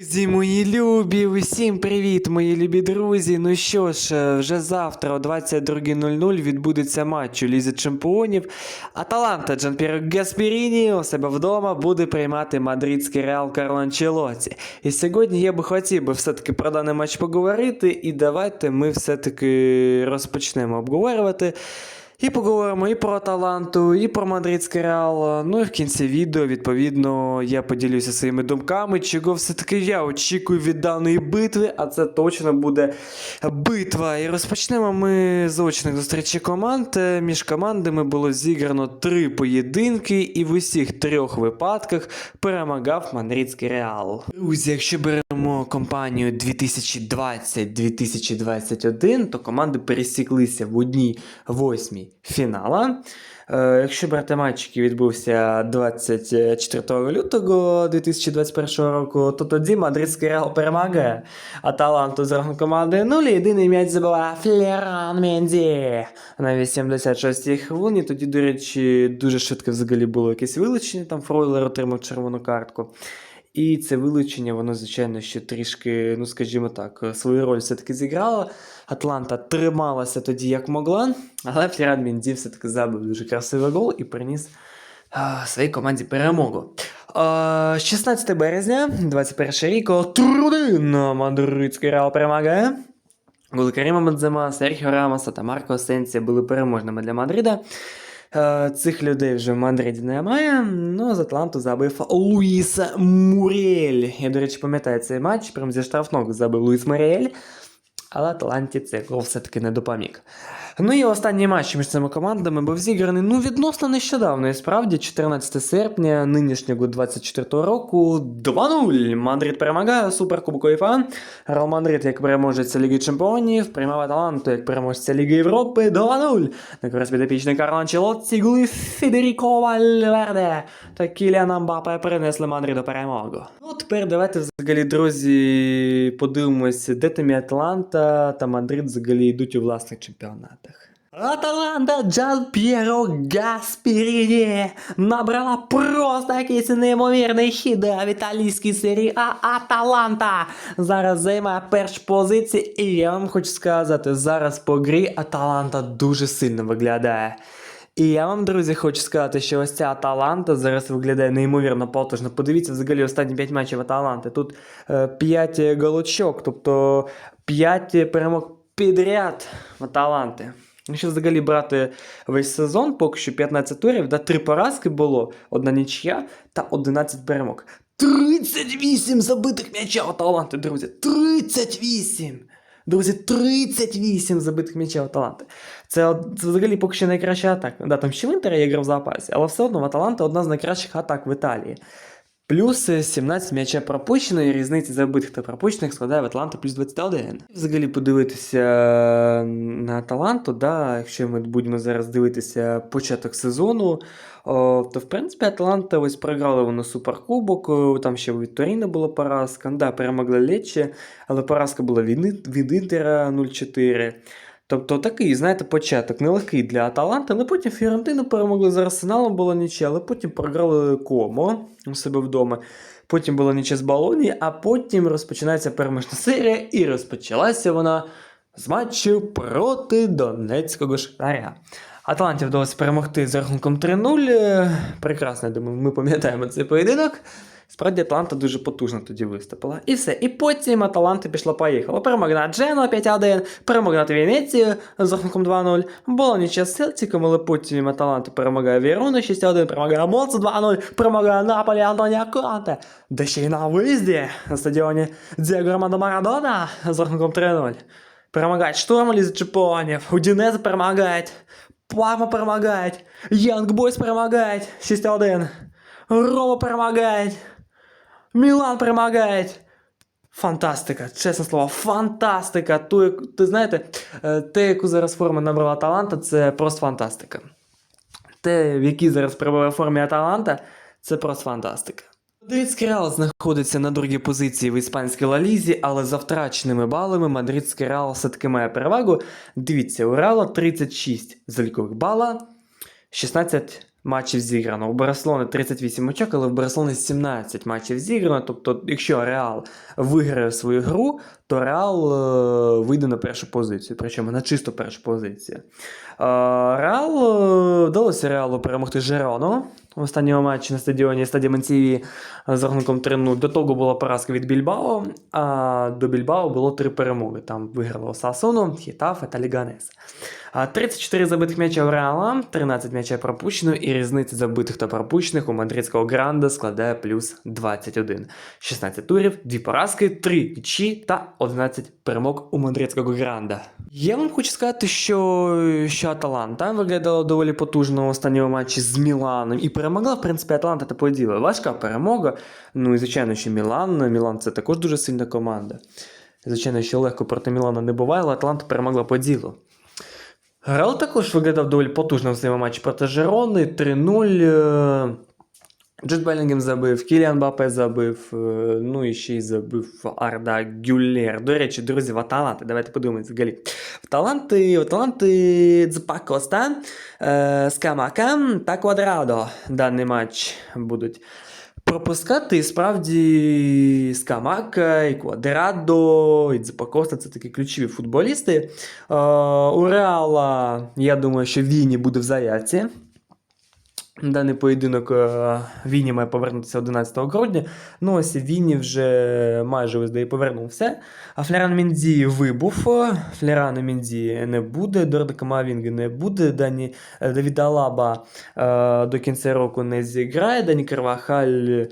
Друзі, мої любі, усім привіт, мої любі друзі. Ну що ж, е, вже завтра о 22.00 відбудеться матч у Лізі Чемпіонів. Аталанта Джанпіро Гаспіріні у себе вдома буде приймати мадридський Реал Карло Анчелоті. І сьогодні я би хотів би все-таки про даний матч поговорити, і давайте ми все-таки розпочнемо обговорювати. І поговоримо і про Аталанту, і про мадридський Реал. Ну і в кінці відео, відповідно, я поділюся своїми думками, чого все-таки я очікую від даної битви, а це точно буде битва. І розпочнемо ми з очних зустрічей команд. Е, Між командами було зіграно три поєдинки, і в усіх трьох випадках перемагав мадридський Реал. Друзі, якщо беремо компанію 2020-2021, то команди пересіклися в одній восьмій фінала. Е, Якщо брати матч, який відбувся 24 лютого 2021 року, то тоді мадридський Реал перемагає Аталанту з рахунком команди 0. Єдиний м'яч забиває Флеран Менді на 86-й хвилині. Тоді, до речі, дуже швидко взагалі було якесь вилучення, там Фройлер отримав червону картку. І це вилучення, воно, звичайно, ще трішки, ну скажімо так, свою роль все-таки зіграло. Атланта трималася тоді як могла, але Фліран Мінді все-таки забив дуже красивий гол і приніс а, своїй команді перемогу. А, 16 березня, 21 рік, Трудин Мадридський Реал перемагає. Голи Каріма Бензема, Серхіо Рамоса та Марко Сенсія були переможними для Мадрида. Е, Цих людей вже в Мадриді немає. Ну, з Атланту забив Луїс Муріель. Я, до речі, пам'ятаю цей матч, прям зі штрафного забив Луїс Муріель. Але Атланті гол все-таки не допоміг. Ну і останній матч між цими командами був зіграний ну відносно нещодавно. І справді, 14 серпня нинішнього 24 року 2-0. Мадрид перемагає Суперкубок УЄФА. Реал Мадрид, як переможець Ліги Чемпіонів, приймав Аталанту як переможця Ліги Європи 2-0. На користь підопічний Карло Анчелотті, голи Федеріко Вальверде та Кіліана Мбапе принесли Мадриду перемогу. Ну, тепер давайте взагалі, друзі, подивимося, де там і Атланта та Мадрид взагалі йдуть у власних чемпіонатах. Аталанта Джан П'єро Гаспіріні набрала просто якийсь неймовірний хід в італійській серії А Аталанта зараз займає перші позиції, і я вам хочу сказати, зараз по грі Аталанта дуже сильно виглядає. І я вам, друзі, хочу сказати, що ось ця Аталанта зараз виглядає неймовірно потужно. Подивіться взагалі останні 5 матчів Аталанти. Тут 5 голочок, тобто 5 перемог підряд Аталанти. Якщо взагалі брати весь сезон, поки що 15 турів, да, 3 поразки було, одна нічия та 11 перемог. 38 забитих м'яча Аталанти, друзі! 38! Друзі, 38 забитих м'ячів Аталанти. Це, це взагалі поки що найкраща атака. Да, там ще в Інтера є гра в запасі, але все одно в Аталанта одна з найкращих атак в Італії. Плюс е, 17 м'яча пропущено, і різниця забитих та пропущених складає в Атланта плюс 21. Взагалі подивитися на Аталанту, да, якщо ми будемо зараз дивитися початок сезону, то в принципі Атланта ось програли вони суперкубок, там ще від Торіно була поразка, да, перемогли Лечі, але поразка була від, від Інтера 0-4. Тобто такий, знаєте, початок нелегкий для Аталанти, але потім Фіорентину перемогли з Арсеналом, була нічия, але потім програли Комо у себе вдома. Потім була нічия з Балоні, а потім розпочинається переможна серія, і розпочалася вона з матчу проти Донецького Шахтаря. Атланті вдалося перемогти з рахунком 3-0. Е, Прекрасно, думаю, ми пам'ятаємо цей поєдинок. Справді Атланта дуже потужно тоді виступила. І все. І потім Аталанта пішла поїхала. Перемогла над Джено 5-1, перемогла Венецію з рахунком 2-0. Була нічия з Селтиком, але потім Аталанта перемагає Вірону 6-1, перемагає Моцу 2-0, перемагає Наполі Антонія Конте. Да ще й на виїзді на стадіоні Дієго Армандо Марадона з рахунком 3-0. Перемагають Штурм Лізи Чемпіонів, Удінеза перемагають, Парма перемагають, Янг Бойс перемагають 6-1, Рома перемагають, Мілан перемагає. Фантастика, чесне слово, фантастика. Ту, ти знаєте, е, те, яку зараз форму набрала Аталанта, це просто фантастика. Те, в якій зараз перебуває формі Аталанта, це просто фантастика. Мадридський Реал знаходиться на другій позиції в іспанській Лалізі, але за втраченими балами Мадридський Реал все-таки має перевагу. Дивіться, у Реала 36 залікових бала, 16 матчів зіграно. У Барселони 38 очок, але в Барселони 17 матчів зіграно. Тобто, якщо Реал виграє свою гру, то Реал е, вийде на першу позицію, причому на чисто першу позицію. Е, Реал е, вдалося Реалу перемогти Жерону в останньому матчі на стадіоні Стаді Манціві з рахунком 3-0. До того була поразка від Більбао, а до Більбао було три перемоги. Там виграло Сасуну, Хітафе та Ліганес. А 34 забитих м'яча у Реала, 13 м'яча пропущено, і різниця забитих та пропущених у мадридського гранда складає плюс 21. 16 турів, 2 поразки, 3 вічі та 11 перемог у мадридського гранда. Я вам хочу сказати, що, що Аталанта виглядала доволі потужно в останньому матчі з Міланом і перемогла, в принципі, Аталанта та поділа. Важка перемога. Ну і звичайно, що Мілан. Мілан це також дуже сильна команда. Звичайно, що легко проти Мілана не буває, але Атланта перемогла по ділу. Реал також виглядав доволі потужно в своєму матчі проти Жерони 3-0. е, Джуд Белінгем забив, Кіліан Бапе забив, е, ну і ще й забив Арда Гюллер. До речі, друзі, в Аталанти, давайте подумаємо взагалі. В Таланти, в Таланти Дзпа Коста, е, Скамака та Квадрадо даний матч будуть Пропускати. Справді Скамака, і Квадрадо, і Дзепакоста це такі ключові футболісти. Е, у Реала, я думаю, що Віні буде в заявці. Даний поєдинок е, Віні має повернутися 11 грудня. Ну, ось Віні вже майже ось де і повернувся. А Флеран Мінді вибув. Флерана Мінді не буде, Дорда Камавінги не буде. Дані е, Давіда Алаба е, до кінця року не зіграє. Дані Карвахаль. е,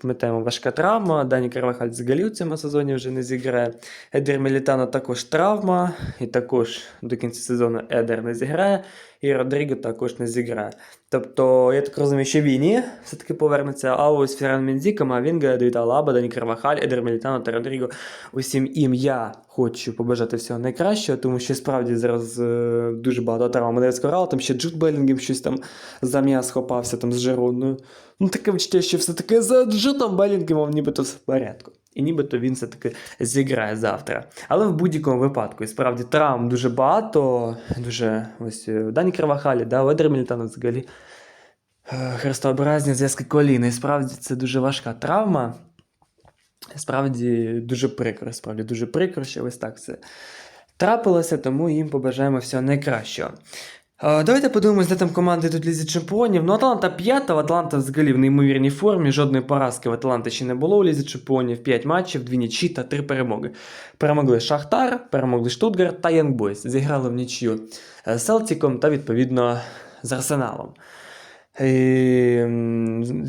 Пам'ятаємо, важка травма. Дані Карвахаль взагалі у цьому сезоні вже не зіграє. Едер Мілітано також травма, і також до кінця сезону Едер не зіграє, і Родріго також не зіграє. Тобто, я так розумію, що Віні все-таки повернеться, а ось Ферран Мензі, Камавінга, Давід Алаба, Дані Карвахаль, Едер Мілітано та Родріго. Усім їм я хочу побажати всього найкращого, тому що справді зараз е, дуже багато травм Мадридського Реалу, там ще Джуд Белінгем щось там за м'яс хопався там з Жероною. Ну, таке відчуття, що все-таки за Джудом Белінгемом нібито все в порядку. І нібито він все-таки зіграє завтра. Але в будь-якому випадку, і справді травм дуже багато, дуже ось е, Дані Кривахалі, да, Ведер Мілітано взагалі. е, Хрестообразні зв'язки коліна. І справді це дуже важка травма. Справді дуже прикро, справді дуже прикро, що ось так все трапилося, тому їм побажаємо всього найкращого. Е, Давайте подивимось, де там команди тут лізі чемпіонів. Ну, Атланта п'ята, в Атланта взагалі в неймовірній формі. Жодної поразки в Атланти ще не було у лізі чемпіонів. 5 матчів, 2 нічі та 3 перемоги. Перемогли Шахтар, перемогли Штутгарт та Янгбойс. Зіграли в нічю з Селтіком та, відповідно, з Арсеналом. І,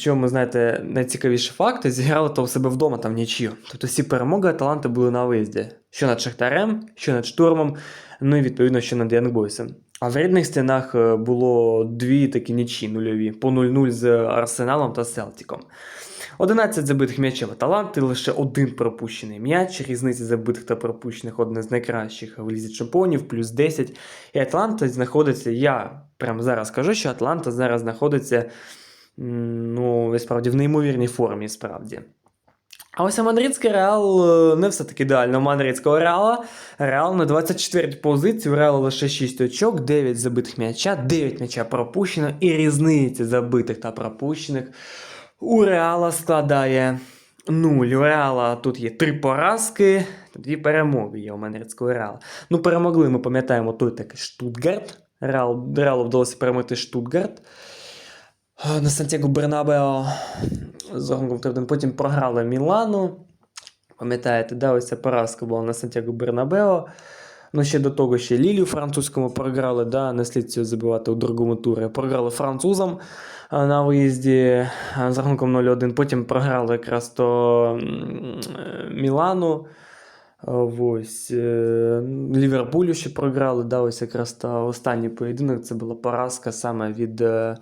чому, знаєте, найцікавіші факти, зіграли то у себе вдома там нічию. Тобто всі перемоги Аталанти були на виїзді. Що над Шахтарем, що над штурмом, ну і відповідно, що над Янгбойсом. А в рідних стінах е, було дві такі нічі нульові, по 0-0 з Арсеналом та Селтіком. 11 забитих м'ячів Аталанти, лише один пропущений м'яч. Різниця забитих та пропущених одна з найкращих в лізі чемпіонів, плюс 10. І Атланта знаходиться, я прямо зараз скажу, що Атланта зараз знаходиться ну, справді в неймовірній формі, справді. А ось мадридський реал е, не все таки ідеально. Мадридського реала реал на 24 позиції, у реала лише 6 очок, 9 забитих м'яча, 9 м'яча пропущено, і різниця забитих та пропущених у реала складає 0. У реала тут є 3 поразки, дві перемоги є у мадридського реала. Ну, перемогли, ми пам'ятаємо, той такий Штутгарт. Реал, реалу вдалося перемогти Штутгарт. На Сантьяго Бернабео з 3-1. Потім програли Мілану. Пам'ятаєте, да, ось ця поразка була на Сантьяго Бернабео. Ну, ще до того ще Лілію французькому програли, да, не слід цього забивати у другому турі. Програли французам на виїзді з рахунком 0-1. Потім програли якраз то Мілану. Ось е, Ліверпулю ще програли. Да, ось якраз та останній поєдинок це була поразка саме від е,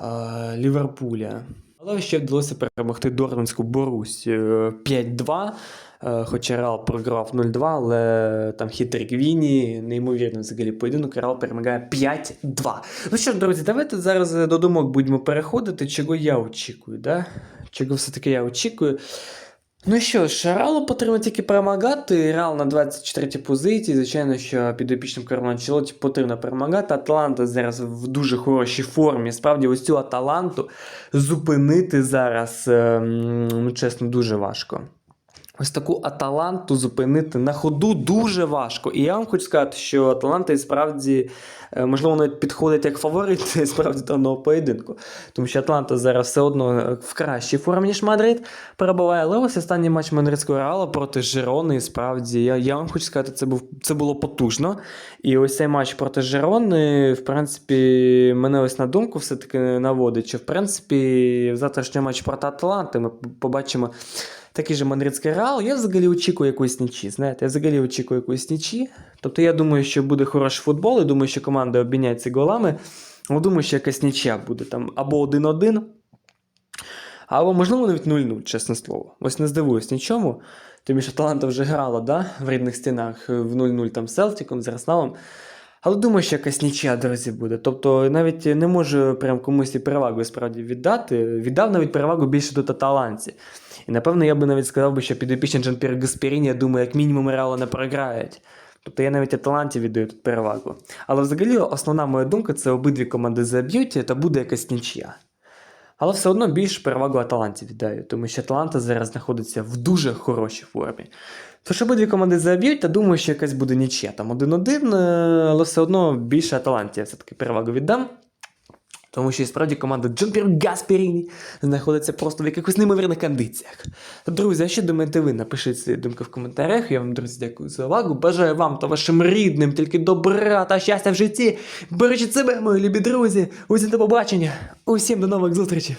е, Ліверпуля. Але ще вдалося перемогти Дортмундську Борусь е, 5-2. е, Хоча Реал програв 0-2, але там хитрик Віні, неймовірно взагалі поєдинок, Реал перемагає 5-2. Ну що ж, друзі, давайте зараз до думок будемо переходити, чого я очікую, да? Чого все-таки я очікую. Ну що ж, Реалу потрібно тільки перемагати. Реал на 24-й позиції. Звичайно, що підопічним Карло Челоті потрібно перемагати. Атланта зараз в дуже хорошій формі. Справді, ось цю Аталанту зупинити зараз, ем, ну чесно, дуже важко. Ось таку Аталанту зупинити на ходу дуже важко. І я вам хочу сказати, що Аталанта і справді, е, можливо, навіть підходить як фаворит справді даного поєдинку. Тому що Атланта зараз все одно е, в кращій формі, ніж Мадрид перебуває. Але ось останній матч Мадридського Реала проти Жерони. І справді, я, я вам хочу сказати, це, був, це було потужно. І ось цей матч проти Жерони, в принципі, мене ось на думку все-таки наводить, що в принципі завтрашній матч проти Аталанти ми побачимо такий же мадридський реал. Я взагалі очікую якоїсь нічі. Знаєте, я взагалі очікую якоїсь нічі. Тобто я думаю, що буде хороший футбол, і думаю, що команди обміняються голами. Але думаю, що якась нічия буде там або 1-1, або, можливо, навіть 0-0, чесне слово. Ось не здивуюсь нічому. Тим що Таланта вже грала да, в рідних стінах в 0-0 там з Селтіком, з Арсеналом. Але думаю, що якась нічия, друзі, буде. Тобто навіть не можу прям комусь і перевагу справді віддати. Віддав навіть перевагу більше до Таталанці. І напевно я би навіть сказав би, що підопічний Джан Пір Гасперіні, я думаю, як мінімум Реала не програють. Тобто я навіть Аталанті віддаю тут перевагу. Але взагалі основна моя думка це обидві команди заб'ють, та буде якась нічия. Але все одно більш перевагу Аталанті віддаю, тому що Аталанта зараз знаходиться в дуже хорошій формі. Тож обидві команди заб'ють, та думаю, що якась буде нічия. Там 1-1, е, але все одно більше Аталанті я все-таки перевагу віддам. Тому що і справді команда Джампір Гасперіні знаходиться просто в якихось неймовірних кондиціях. Друзі, а що думаєте ви? Напишіть свої думки в коментарях. Я вам, друзі, дякую за увагу. Бажаю вам та вашим рідним тільки добра та щастя в житті. Бережіть себе, мої любі друзі. Усім до побачення. Усім до нових зустрічей.